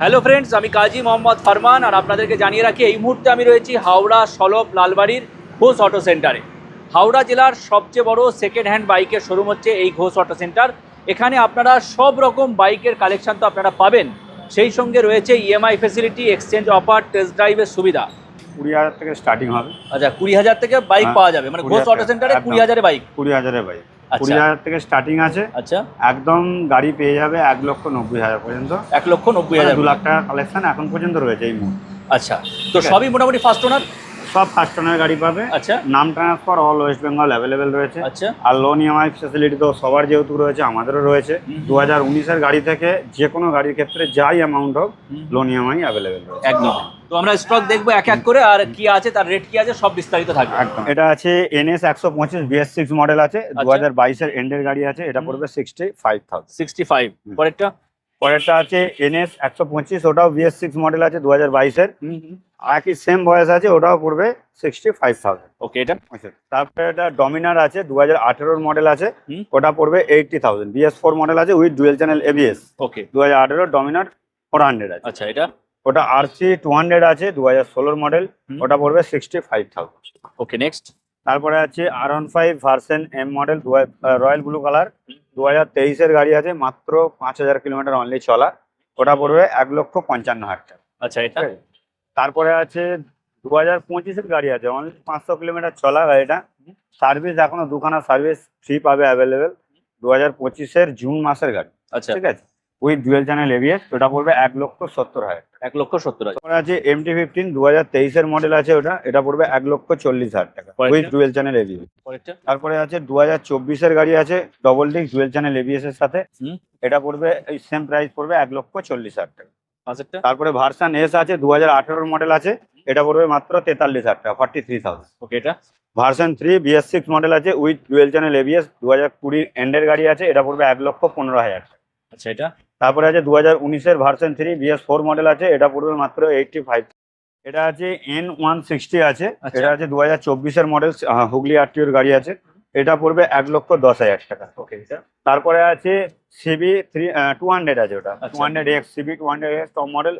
Hello friends আমি কাজী মোহাম্মদ ফারমান আর আপনাদেরকে জানিয়ে রাখি এই মুহূর্তে আমি রয়েছি হাওড়া সলব লালবাড়ির ঘোষ অটো সেন্টারে। হাওড়া জেলার সবচেয়ে বড় সেকেন্ড হ্যান্ড বাইকের শোরুম হচ্ছে এই ঘোষ অটো সেন্টার। এখানে আপনারা সব রকম বাইকের কালেকশন তো আপনারা পাবেন। সেই সঙ্গে রয়েছে EMI facility exchange offer test ড্রাইভের সুবিধা। কুড়ি হাজার থেকে স্টার্টিং হবে। আচ্ছা কুড়ি হাজার থেকে বাইক হ্যাঁ, পাওয়া যাবে। মানে ঘোষ অটো সেন্টারে কুড়ি হাজারে বাইক। কুড়ি হাজারের বাইক। কুড়ি হাজার থেকে স্টার্টিং আছে। আচ্ছা। একদম গাড়ি পেয়ে যাবে এক লক্ষ নব্বই হাজার পর্যন্ত। এক লক্ষ নব্বই হাজার। দু লাখ টাকা কালেকশন এখন পর্যন্ত রয়েছে এই মুহূর্তে। আচ্ছা। তো সবই মোটামুটি ফার্স্ট ওনার সব ফার্স্ট ওনার গাড়ি পাবে। আচ্ছা। নাম transfer all West Bengal available রয়েছে। আচ্ছা। আর লোন ইএমআই ফেসিলিটি তো সবার যেহেতু রয়েছে আমাদেরও রয়েছে। দু হাজার উনিশের গাড়ি থেকে যে কোনো গাড়ির ক্ষেত্রে যাই অ্যামাউন্ট হোক। লোন ইএমআই অ্যাভেলেবেল রয়েছে। একদম। তো আমরা স্টক দেখব এক এক করে আর কি আছে তার রেট কি আছে সব বিস্তারিত থাকবে। এটা আছে এনএস একশো পঁচিশ বিএস সিক্স মডেল আছে দু হাজার বাইশের এন্ডের গাড়ি আছে এটা পড়বে sixty five thousand sixty five. পরেরটা? পরেরটা আছে এনএস একশো পঁচিশ ওটাও বিএস সিক্স মডেল আছে দু হাজার বাইশের। একই সেম বয়স আছে ওটাও পড়বে সিক্সটি ফাইভ থাউজেন্ড ওকে এটা তারপরে এটা ডমিনার আছে দু হাজার আঠেরোর মডেল আছে। ওটা পড়বে eighty thousand BS four model আছে with dual channel ABS okay দু হাজার আঠেরো ডমিনার ফোর হান্ড্রেড আছে। আচ্ছা এটা? ওটা আরসি টু হান্ড্রেড আছে দু হাজার ষোলোর মডেল ওটা পড়বে sixty five thousand okay next তারপরে আছে আর one five version M model দু রয়্যাল ব্লু কালার দু হাজার তেইশের গাড়ি আছে মাত্র পাঁচ হাজার কিলোমিটার অনলি চলা। ওটা পড়বে এক লক্ষ পঞ্চান্ন হাজার টাকা। আচ্ছা এটা? তারপরে আছে দু হাজার পঁচিশের গাড়ি আছে অনলি পাঁচশো কিলোমিটার চলা গাড়িটা। সার্ভিস এখনও দুখানা সার্ভিস ফ্রি পাবে অ্যাভেলেবেল দু হাজার পঁচিশের জুন মাসের গাড়ি। আচ্ছা। ঠিক আছে? উইথ ডুয়েল চ্যানেল এবিএস ওটা পড়বে এক লক্ষ সত্তর হাজার। এক লক্ষ সত্তর হাজার। আছে এমটি ফিফটিন দু হাজার তেইশের মডেল আছে ওটা এটা পড়বে এক লক্ষ চল্লিশ হাজার টাকা উইথ ডুয়েল চ্যানেল এবিএস তারপরে আছে দু হাজার চব্বিশের গাড়ি আছে double disc dual channel ABS এর সাথে। এটা পড়বে এই সেম প্রাইস পড়বে এক লক্ষ চল্লিশ হাজার টাকা। তারপরে ভার্সান এস আছে দু হাজার আঠেরোর মডেল আছে এটা পড়বে মাত্র তেতাল্লিশ হাজার টাকা ফর্টি থ্রি থাউজেন্ড ওকে এটা version three BS six model আছে উইথ ডুয়েল চ্যানেল এবিএস দু হাজার কুড়ির এন্ডের গাড়ি আছে এটা পড়বে এক লক্ষ পনেরো হাজার টাকা। আচ্ছা এটা? তারপরে আছে দু হাজার উনিশের version three BS four model আছে এটা পড়বে মাত্র এইটটি ফাইভ এটা আছে এন ওয়ান সিক্সটি আছে আচ্ছা। এটা আছে দু হাজার চব্বিশের মডেল হুগলি আরটিওর গাড়ি আছে। এটা পড়বে এক লক্ষ দশ হাজার টাকা। ওকে তারপরে আছে সিবি থ্রি টু হান্ড্রেড আছে ওটা। Two hundred X CB two hundred X top model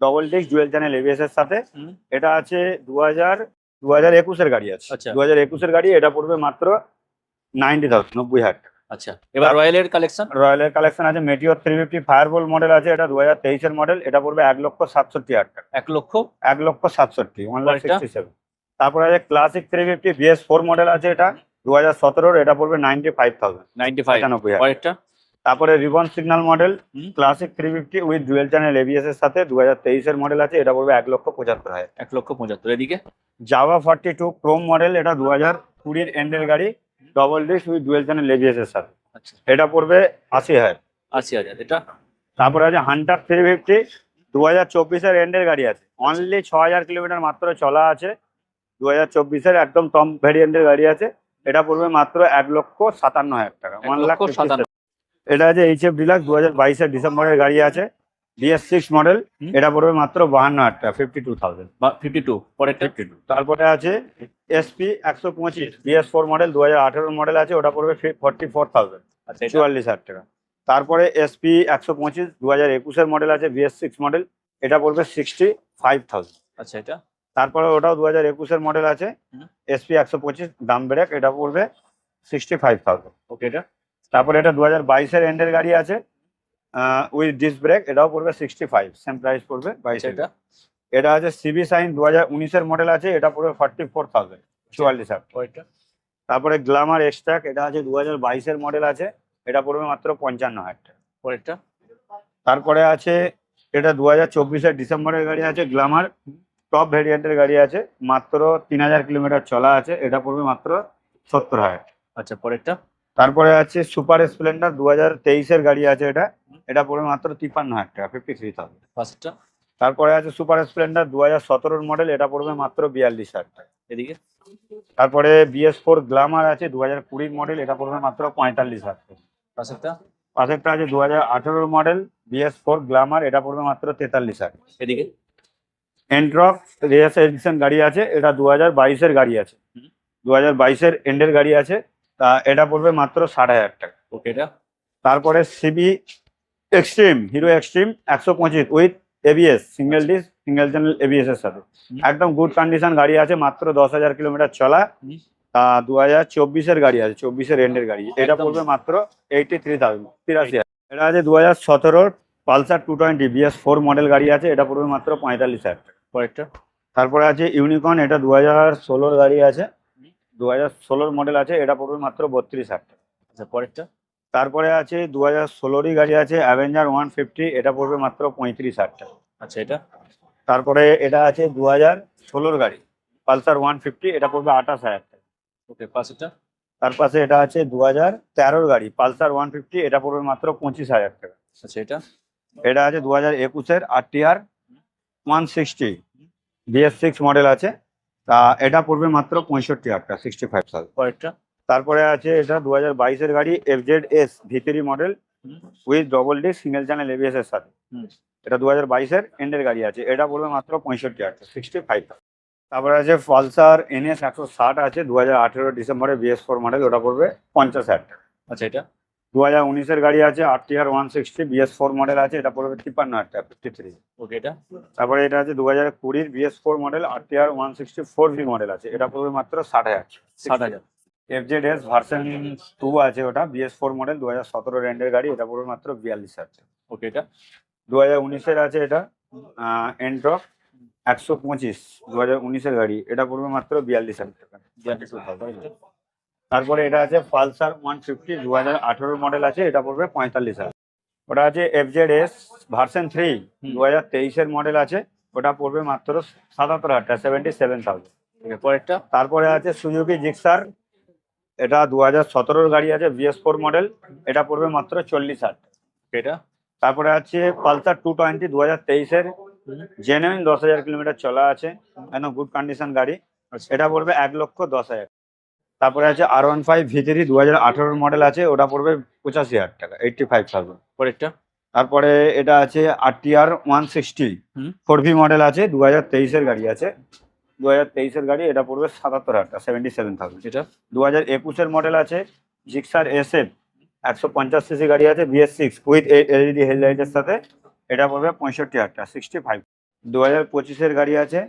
double disc dual channel ABS এর সাথে। এটা আছে দু হাজার দু হাজার একুশের গাড়ি আছে। আচ্ছা। দু হাজার একুশের গাড়ি এটা পড়বে মাত্র নাইনটি থাউজেন্ড নব্বই হাজার আচ্ছা এবার রয়্যালের কালেকশন রয়্যালের কালেকশন আছে Meteor three fifty Fireball model আছে এটা দু হাজার তেইশের মডেল এটা পড়বে এক লক্ষ সাতষট্টি হাজার টাকা। এক লক্ষ? এক লক্ষ সাতষট্টি ওয়ান লাখ পরেরটা? সিক্সটি সেভেন তারপরে আছে classic three fifty BS four model আছে এটা দু হাজার সতেরোর এটা পড়বে ninety five thousand ninety five তারপরে ribbon signal model classic three fifty with dual channel ABS এর সাথে দু হাজার তেইশের মডেল আছে এটা পড়বে এক লক্ষ পঁচাত্তর হাজার। এক লক্ষ পঁচাত্তর এদিকে? Jawa forty two chrome model এটা দু হাজার কুড়ির এন্ডের গাড়ি double disc with dual channel ABS আচ্ছা। এটা পড়বে আশি হাজার। আশি হাজার এটা? তারপরে আছে হান্টার থ্রি ফিফটি দু হাজার চব্বিশের এন্ডের গাড়ি আছে। অনলি ছ হাজার কিলোমিটার মাত্র চলা আছে। দু হাজার চব্বিশের একদম টপ ভ্যারিয়েন্টের গাড়ি আছে। এটা পড়বে মাত্র এক লক্ষ সাতান্ন হাজার টাকা ওয়ান লাখ সাতান্ন। এটা আছে এইচ এফ ডিলাক্স দু হাজার বাইশের ডিসেম্বরের গাড়ি আছে। বিএস সিক্স মডেল এটা পড়বে মাত্র বাহান্ন হাজার টাকা fifty two thousand fifty two পরেরটা? ফিফটি টু তারপরে আছে এসপি একশো পঁচিশ বিএস ফোর মডেল দু হাজার আঠেরোর মডেল আছে ওটা পড়বে ফর্টি ফোর থাউজেন্ড আচ্ছা চুয়াল্লিশ হাজার টাকা। তারপরে এসপি একশো পঁচিশ দু হাজার একুশের মডেল আছে বিএস সিক্স মডেল এটা পড়বে সিক্সটি ফাইভ থাউজেন্ড আচ্ছা এটা? তারপরে ওটাও দু হাজার একুশের মডেল আছে এসপি একশো পঁচিশ দাম ব্রেক এটা পড়বে সিক্সটি ফাইভ থাউজেন্ড ওকে এটা? তারপরে এটা দু হাজার বাইশের এন্ডের গাড়ি আছে উইথ ডিস ব্রেক এটাও পড়বে সিক্সটি ফাইভ সেম প্রাইস পড়বে বাইশ এটা এটা আছে সিবি সাইন দু হাজার উনিশের মডেল আছে এটা পড়বে ফর্টি ফোর থাউজেন্ড চুয়াল্লিশ তারপরে গ্লামার এক্সট্রাক এটা আছে দু হাজার বাইশের মডেল আছে এটা পড়বে মাত্র পঞ্চান্ন হাজার টাকা। পরেরটা তারপরে আছে এটা দু হাজার চব্বিশের ডিসেম্বরের গাড়ি আছে গ্লামার টপ ভেরিয়েন্টের গাড়ি আছে মাত্র তিন হাজার কিলোমিটার চলা আছে এটা পড়বে মাত্র সত্তর হাজার। আচ্ছা পরেরটা? তারপরে আছে সুপার স্প্লেন্ডার দু হাজার তেইশের গাড়ি আছে এটা। এটা পড়বে মাত্র তিপ্পান্ন হাজার টাকা ফিফটি থ্রি থাউজেন্ড ফার্স্টটা তারপরে আছে সুপার স্প্লেন্ডার দু হাজার সতেরোর মডেল এটা পড়বে মাত্র বিয়াল্লিশ হাজার টাকা। এদিকে? তারপরে বিএস ফোর গ্লামার আছে দু হাজার কুড়ির মডেল এটা পড়বে মাত্র পঁয়তাল্লিশ হাজার টাকা। পাশেরটা পাশেরটা আছে দু হাজার আঠেরোর মডেল বিএস ফোর গ্লামার এটা পড়বে মাত্র তেতাল্লিশ হাজার এদিকে? এন্ট্রক রেস এডিশন গাড়ি আছে এটা দু হাজার বাইশের গাড়ি আছে। দু হাজার বাইশের এন্ডের গাড়ি আছে। এটা পড়বে মাত্র ষাট হাজার টাকা। ওকে এটা? তারপরে সিবি এক্সট্রিম হিরো এক্সট্রিম একশো পঁচিশ with ABS single disc single channel ABS এর সাথে। একদম গুড কন্ডিশন গাড়ি আছে মাত্র দশ হাজার কিলোমিটার চলা। দু হাজার চব্বিশের গাড়ি আছে চব্বিশের এন্ডের গাড়ি। এটা। পড়বে মাত্র এইটি থ্রি থাউজেন্ড তিরাশি হাজার। এটা আছে দু হাজার সতেরোর Pulsar two twenty BS four model গাড়ি আছে এটা পড়বে মাত্র পঁয়তাল্লিশ হাজার টাকা। তারপরে আছে ইউনিকর্ন এটা দু হাজার ষোলোর গাড়ি আছে। দু হাজার ষোলোর মডেল আছে এটা পড়বে মাত্র বত্রিশ হাজার টাকা। আচ্ছা পরেরটা? তারপরে আছে দু হাজার ষোলোরই গাড়ি আছে অ্যাভেঞ্জার ওয়ান ফিফটি এটা পড়বে মাত্র পঁয়ত্রিশ হাজার টাকা। আচ্ছা এটা? তারপরে এটা আছে দু হাজার ষোলোর গাড়ি পালসার ওয়ান ফিফটি এটা পড়বে আঠাশ হাজার টাকা। ওকে পাশেরটা? তার পাশে এটা আছে দু হাজার তেরোর গাড়ি পালসার ওয়ান ফিফটি এটা পড়বে মাত্র পঁচিশ হাজার টাকা। আচ্ছা এটা? এটা আছে দু হাজার একুশের RTR one sixty BS six model আছে। তা এটা পড়বে মাত্র পঁয়ষট্টি হাজার টাকা সিক্সটি ফাইভ থাউজেন্ড পরেরটা? তারপরে আছে এটা দু হাজার বাইশের গাড়ি FZ S V three model with double D single channel ABS এর সাথে। এটা দু হাজার বাইশের এন্ডের গাড়ি আছে এটা পড়বে মাত্র পঁয়ষট্টি হাজার সিক্সটি ফাইভ তারপরে আছে পালসার এনএস একশো ষাট আছে দু হাজার আঠেরো ডিসেম্বরে বিএস ফোর মডেল ওটা পড়বে পঞ্চাশ হাজার টাকা আচ্ছা এটা? দু হাজার উনিশের গাড়ি আছে RTR one sixty BS four model আছে এটা পড়বে তিপ্পান্ন হাজার টাকা ফিফটি থ্রি ওকে এটা? তারপরে এটা আছে দু হাজার কুড়ির BS four model RTR one sixty four V model আছে এটা পড়বে মাত্র ষাট হাজার ষাট হাজার। এফজেড এস ভার্সন টু আছে ওটা বিএস ফোর মডেল দু হাজার সতেরো রেন্ডের গাড়ি এটা পড়বে মাত্র বিয়াল্লিশ হাজার ওকে এটা? দু হাজার উনিশের আছে এটা এন্ট্রক একশো পঁচিশ দু হাজার উনিশের গাড়ি এটা পড়বে মাত্র বিয়াল্লিশ হাজার টাকা। পরেরটা তারপরে এটা আছে পালসার ওয়ান ফিফটি দু হাজার আঠেরো মডেল আছে এটা পড়বে পঁয়তাল্লিশ হাজার। ওটা আছে এফজেড এস ভার্সন থ্রি। দু হাজার তেইশের মডেল আছে ওটা পড়বে মাত্র সাতাত্তর হাজার টাকা সেভেন্টি সেভেন থাউজেন্ড পরেরটা? তারপরে আছে সুজুকি জিক্সার এটা দু হাজার সতেরোর গাড়ি আছে বিএস ফোর মডেল এটা পড়বে মাত্র চল্লিশ হাজার। এটা? তারপরে আছে পালসার টু টোয়েন্টি দু হাজার তেইশের জেনুইন দশ হাজার কিলোমিটার চলা আছে একদম গুড কন্ডিশন গাড়ি আচ্ছা। এটা পড়বে এক লক্ষ দশ হাজার তারপরে আছে আর ওয়ান ফাইভ ভিতরি দু হাজার আঠেরোর মডেল আছে ওটা পড়বে পঁচাশি হাজার টাকা এইটটি ফাইভ থাউজেন্ড পরেরটা? তারপরে এটা আছে R T R one sixty four V model আছে দু হাজার তেইশের গাড়ি আছে দু হাজার তেইশের গাড়ি এটা পড়বে সাতাত্তর হাজার টাকা সেভেন্টি সেভেন থাউজেন্ড এটা? দু হাজার একুশের মডেল আছে জিক্সার এস এফ একশো পঞ্চাশ সিসি গাড়ি আছে বিএস সিক্স উইথ এলইডি হেডলাইটের সাথে এটা পড়বে পঁয়ষট্টি হাজার টাকা সিক্সটি ফাইভ দু হাজার পঁচিশের গাড়ি আছে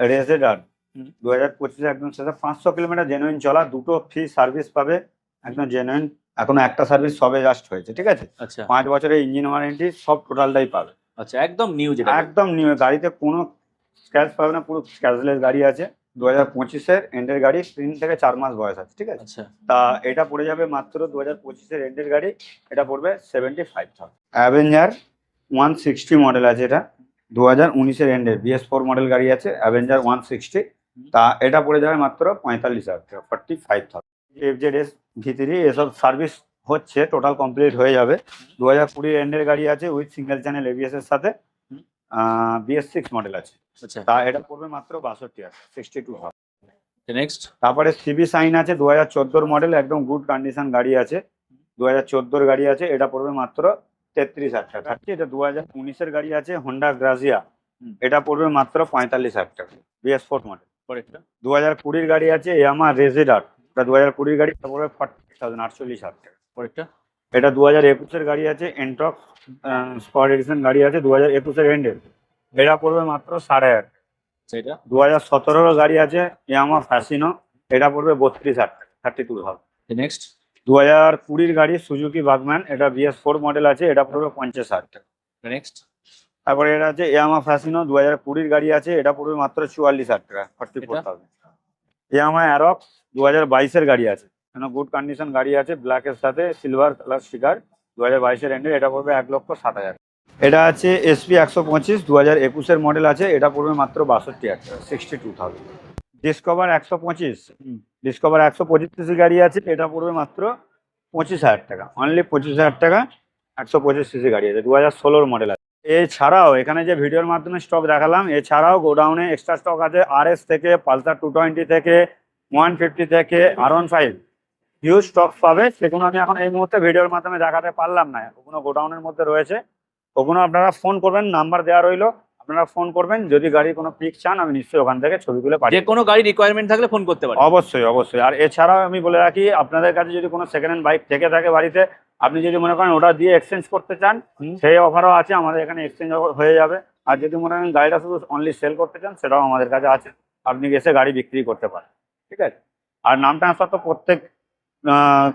রেজেডার হুম। দু হাজার পঁচিশে একদম সেটা পাঁচশো কিলোমিটার জেনুইন চলা দুটো ফ্রি সার্ভিস পাবে একদম জেনুইন এখনও একটা সার্ভিস সবে জাস্ট হয়েছে ঠিক আছে? আচ্ছা। পাঁচ বছরের ইঞ্জিন ওয়ারেন্টি সব টোটালটাই পাবে। আচ্ছা একদম নিউ যেটা। একদম নিউ গাড়িতে কোনো স্ক্র্যাচ পাবে না পুরো স্ক্র্যাচলেস গাড়ি আছে। দু হাজার পঁচিশের এন্ডের গাড়ি তিন থেকে চার মাস বয়স আছে ঠিক আছে? আচ্ছা। তা এটা পড়ে যাবে মাত্র দু হাজার পঁচিশের এন্ডের গাড়ি এটা পড়বে seventy five thousand Avenger one sixty model আছে এটা। দু হাজার উনিশের এন্ডের বিএস ফোর মডেল গাড়ি আছে অ্যাভেঞ্জার ওয়ান সিক্সটি তা এটা পড়ে যাবে মাত্র পঁয়তাল্লিশ হাজার টাকা forty five thousand FZ S ভিতরি এসব সার্ভিস হচ্ছে টোটাল কমপ্লিট হয়ে যাবে। দু হাজার কুড়ির এন্ডের গাড়ি আছে উইথ সিঙ্গেল চ্যানেল এবিএস এর সাথে। বিএস সিক্স মডেল আছে। আচ্ছা। তা এটা পড়বে মাত্র বাষট্টি হাজার সিক্সটি টু নেক্সট তারপরে সিবি সাইন আছে দু হাজার চোদ্দোর মডেল একদম গুড কন্ডিশন গাড়ি আছে। দু হাজার চোদ্দোর গাড়ি আছে এটা পড়বে মাত্র তেত্রিশ হাজার টাকা। আছে এটা দু হাজার উনিশের গাড়ি আছে হোন্ডা গ্রাজিয়া এটা পড়বে মাত্র পঁয়তাল্লিশ হাজার টাকা বিএস ফোর মডেল দু হাজার কুড়ির গাড়ি আছে ইয়ামা রেজিডার এটা দু হাজার কুড়ির গাড়ি পড়বে ফর্টি থাউজেন্ড আটচল্লিশ হাজার টাকা। পরেরটা? এটা দু হাজার একুশের গাড়ি আছে এন্টক স্পট এডিশন গাড়ি আছে দু হাজার একুশের এন্ডের এটা পড়বে মাত্র সাড়ে আচ্ছা এটা দু হাজার সতেরোর গাড়ি আছে ইয়ামা ফ্যাসিনো এটা পড়বে বত্রিশ হাজার থার্টি টু থাউজেন্ড নেক্সট দু হাজার কুড়ির গাড়ি সুজুকি বাগম্যান এটা বিএস ফোর মডেল আছে এটা পড়বে পঞ্চাশ হাজার নেক্সট তারপরে এটা আছে ইয়ামা ফ্যাসিনো দু হাজার কুড়ির গাড়ি আছে এটা পড়বে মাত্র চুয়াল্লিশ হাজার টাকা forty four thousand Yamaha Aerox দু হাজার বাইশের গাড়ি আছে কেন গুড কন্ডিশন গাড়ি আছে ব্ল্যাকের সাথে সিলভার কালার স্টিকার দু হাজার বাইশের এন্ডে এটা পড়বে এক লক্ষ সাত হাজার। এটা আছে এসপি একশো পঁচিশ দু হাজার একুশের মডেল আছে এটা পড়বে মাত্র বাষট্টি হাজার টাকা সিক্সটি টু থাউজেন্ড ডিসকভার একশো পঁচিশ ডিসকভার একশো পঁচিশ সিসি গাড়ি আছে এটা পড়বে মাত্র পঁচিশ হাজার টাকা অনলি পঁচিশ হাজার টাকা একশো পঁচিশ সিসি গাড়ি আছে দু হাজার ষোলোর মডেল এছাড়াও এখানে যে ভিডিওর মাধ্যমে স্টক দেখালাম এছাড়াও গোডাউনে এক্সট্রা স্টক আছে আর এস থেকে পালসার টু টোয়েন্টি থেকে ওয়ান ফিফটি থেকে R one five huge stock পাবে সেগুলো আমি এখন এই মুহূর্তে ভিডিওর মাধ্যমে দেখাতে পারলাম না। ওগুলো গোডাউনের মধ্যে রয়েছে ওগুলো আপনারা ফোন করবেন নাম্বার দেওয়া রইল আপনারা ফোন করবেন যদি গাড়ির কোনো পিক চান আমি নিশ্চয়ই ওখান থেকে ছবিগুলো যে পাঠিয়ে কোনো গাড়ি রিকোয়ারমেন্ট থাকলে ফোন করতে পারেন। অবশ্যই অবশ্যই। আর এছাড়াও আমি বলে রাখি আপনাদের কাছে যদি কোনো সেকেন্ড হ্যান্ড বাইক থেকে থাকে বাড়িতে আপনি যদি মনে করেন ওটা দিয়ে এক্সচেঞ্জ করতে চান। সেই অফারও আছে আমাদের এখানে এক্সচেঞ্জ হয়ে যাবে। আর যদি মনে করেন গাড়িটা শুধু অনলি সেল করতে চান সেটাও আমাদের কাছে আছে। আপনি এসে গাড়ি বিক্রি করতে পারেন ঠিক আছে? আর নাম ট্রান্সফার তো প্রত্যেক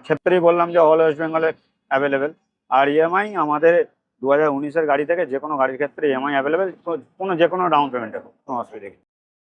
ক্ষেত্রেই বললাম যে অল ওয়েস্ট বেঙ্গলে অ্যাভেলেবেল আর ইএমআই আমাদের দু হাজার উনিশের গাড়ি থেকে যে কোনো গাড়ির ক্ষেত্রে ইএমআই অ্যাভেলেবেল কোনো যে কোনো ডাউন পেমেন্টে কোনো অসুবিধা নেই।